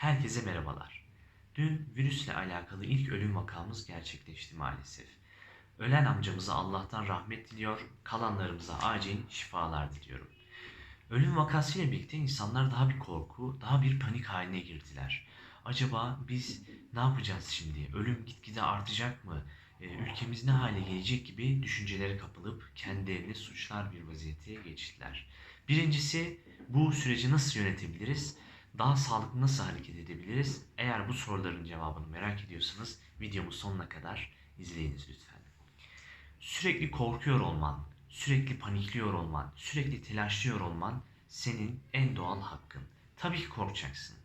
Herkese merhabalar. Dün virüsle alakalı ilk ölüm vakamız gerçekleşti maalesef. Ölen amcamıza Allah'tan rahmet diliyor, kalanlarımıza acil şifalar diliyorum. Ölüm vakasıyla birlikte insanlar daha bir korku, daha bir panik haline girdiler. Acaba biz ne yapacağız şimdi? Ölüm gitgide artacak mı? Ee, ülkemiz ne hale gelecek gibi düşüncelere kapılıp kendilerini suçlar bir vaziyete geçtiler. Birincisi bu süreci nasıl yönetebiliriz? Daha sağlıklı nasıl hareket edebiliriz? Eğer bu soruların cevabını merak ediyorsanız videomu sonuna kadar izleyiniz lütfen. Sürekli korkuyor olman, sürekli panikliyor olman, sürekli telaşlıyor olman senin en doğal hakkın. Tabii ki korkacaksın.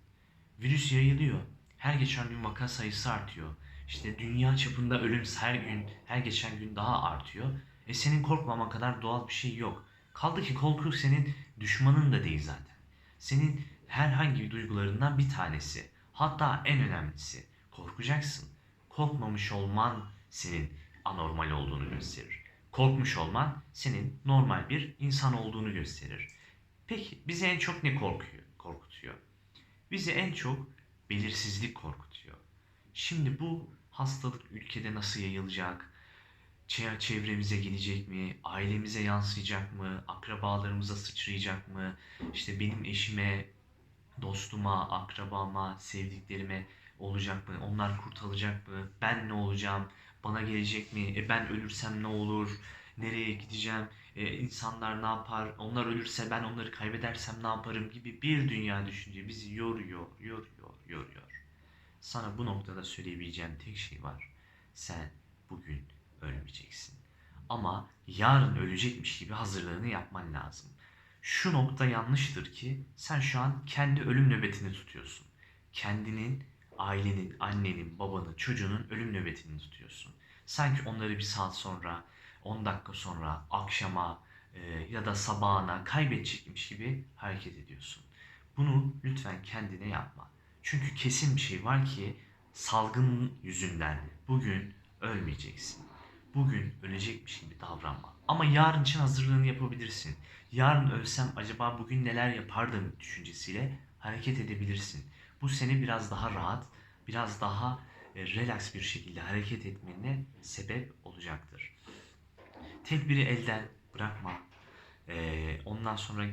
Virüs yayılıyor. Her geçen gün vaka sayısı artıyor. İşte dünya çapında ölüm her gün, her geçen gün daha artıyor. E senin korkmaman kadar doğal bir şey yok. Kaldı ki korku senin düşmanın da değil zaten. Senin herhangi bir duygularından bir tanesi. Hatta en önemlisi. Korkacaksın. Korkmamış olman senin anormal olduğunu gösterir. Korkmuş olman senin normal bir insan olduğunu gösterir. Peki bizi en çok ne korkuyor, korkutuyor? Bizi en çok belirsizlik korkutuyor. Şimdi bu hastalık ülkede nasıl yayılacak? Çe- Çevremize gelecek mi? Ailemize yansıyacak mı? Akrabalarımıza sıçrayacak mı? İşte benim eşime, dostuma, akrabama, sevdiklerime olacak mı? Onlar kurtulacak mı? Ben ne olacağım? Bana gelecek mi? E ben ölürsem ne olur? Nereye gideceğim? E, insanlar ne yapar? Onlar ölürse ben onları kaybedersem ne yaparım gibi bir dünya düşünce bizi yoruyor, yoruyor, yoruyor. Sana bu noktada söyleyebileceğim tek şey var. Sen bugün ölmeyeceksin. Ama yarın ölecekmiş gibi hazırlığını yapman lazım. Şu nokta yanlıştır ki sen şu an kendi ölüm nöbetini tutuyorsun. Kendinin, ailenin, annenin, babanın, çocuğunun ölüm nöbetini tutuyorsun. Sanki onları bir saat sonra, 10 dakika sonra, akşama e, ya da sabahına kaybedecekmiş gibi hareket ediyorsun. Bunu lütfen kendine yapma. Çünkü kesin bir şey var ki salgın yüzünden bugün ölmeyeceksin. Bugün ölecekmiş gibi davranma. Ama yarın için hazırlığını yapabilirsin. Yarın ölsem acaba bugün neler yapardım düşüncesiyle hareket edebilirsin. Bu seni biraz daha rahat, biraz daha e, relax bir şekilde hareket etmene sebep olacaktır. Tedbiri elden bırakma. Ee, ondan sonra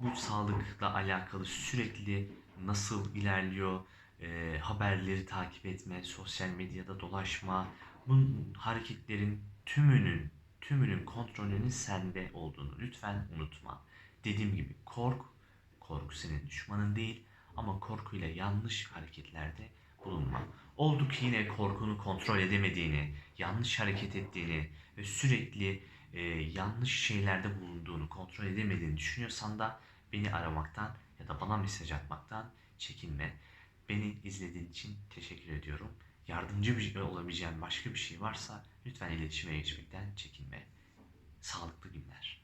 bu sağlıkla alakalı sürekli nasıl ilerliyor e, haberleri takip etme, sosyal medyada dolaşma, bu hareketlerin tümünün tümünün kontrolünün sende olduğunu lütfen unutma. Dediğim gibi kork, korku senin düşmanın değil ama korkuyla yanlış hareketlerde bulunma. Oldu ki yine korkunu kontrol edemediğini, yanlış hareket ettiğini ve sürekli e, yanlış şeylerde bulunduğunu kontrol edemediğini düşünüyorsan da beni aramaktan ya da bana mesaj atmaktan çekinme. Beni izlediğin için teşekkür ediyorum. Yardımcı bir olabileceğim başka bir şey varsa lütfen iletişime geçmekten çekinme. Sağlıklı günler.